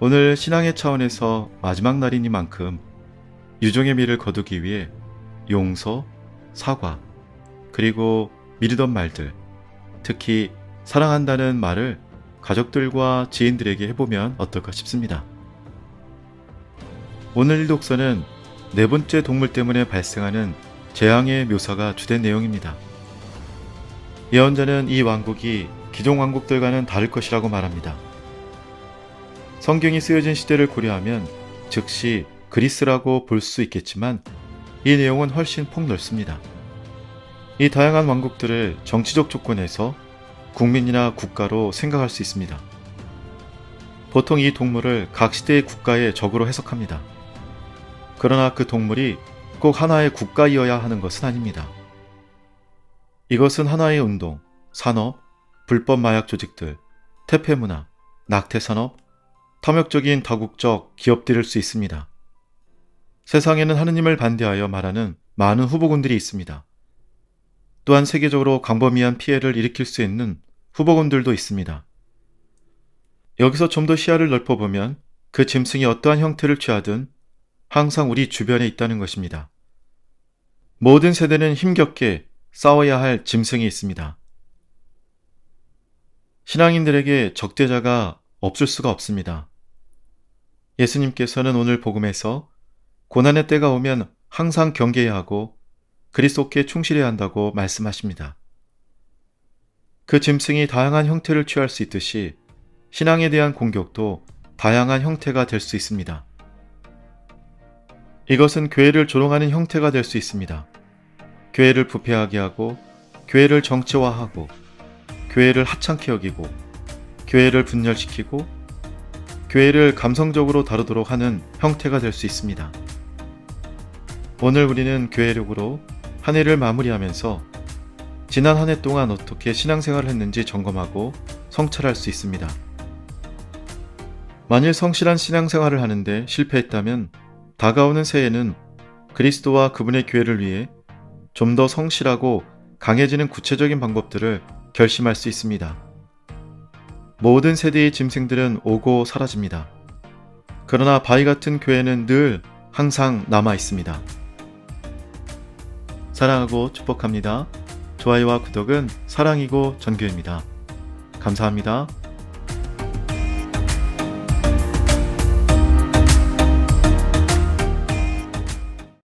오늘 신앙의 차원에서 마지막 날이니만큼 유종의 미를 거두기 위해 용서, 사과, 그리고 미루던 말들, 특히 사랑한다는 말을 가족들과 지인들에게 해보면 어떨까 싶습니다. 오늘 일 독서는 네 번째 동물 때문에 발생하는 재앙의 묘사가 주된 내용입니다. 예언자는 이 왕국이 기존 왕국들과는 다를 것이라고 말합니다. 성경이 쓰여진 시대를 고려하면 즉시 그리스라고 볼 수 있겠지만 이 내용은 훨씬 폭넓습니다. 이 다양한 왕국들을 정치적 조건에서 국민이나 국가로 생각할 수 있습니다. 보통 이 동물을 각 시대의 국가의 적으로 해석합니다. 그러나 그 동물이 꼭 하나의 국가이어야 하는 것은 아닙니다. 이것은 하나의 운동, 산업, 불법 마약 조직들, 태폐 문화, 낙태 산업, 탐욕적인 다국적 기업들일 수 있습니다. 세상에는 하느님을 반대하여 말하는 많은 후보군들이 있습니다. 또한 세계적으로 광범위한 피해를 일으킬 수 있는 후보군들도 있습니다. 여기서 좀 더 시야를 넓혀보면 그 짐승이 어떠한 형태를 취하든 항상 우리 주변에 있다는 것입니다. 모든 세대는 힘겹게 싸워야 할 짐승이 있습니다. 신앙인들에게 적대자가 없을 수가 없습니다. 예수님께서는 오늘 복음에서 고난의 때가 오면 항상 경계해야 하고 그리스도께 충실해야 한다고 말씀하십니다. 그 짐승이 다양한 형태를 취할 수 있듯이 신앙에 대한 공격도 다양한 형태가 될 수 있습니다. 이것은 교회를 조롱하는 형태가 될 수 있습니다. 교회를 부패하게 하고, 교회를 정치화하고, 교회를 하찮게 여기고, 교회를 분열시키고, 교회를 감성적으로 다루도록 하는 형태가 될 수 있습니다. 오늘 우리는 교회력으로 한 해를 마무리하면서 지난 한 해 동안 어떻게 신앙생활을 했는지 점검하고 성찰할 수 있습니다. 만일 성실한 신앙생활을 하는데 실패했다면 다가오는 새해에는 그리스도와 그분의 교회를 위해 좀 더 성실하고 강해지는 구체적인 방법들을 결심할 수 있습니다. 모든 세대의 짐승들은 오고 사라집니다. 그러나 바위 같은 교회는 늘 항상 남아 있습니다. 사랑하고 축복합니다. 좋아요와 구독은 사랑이고 전교입니다. 감사합니다.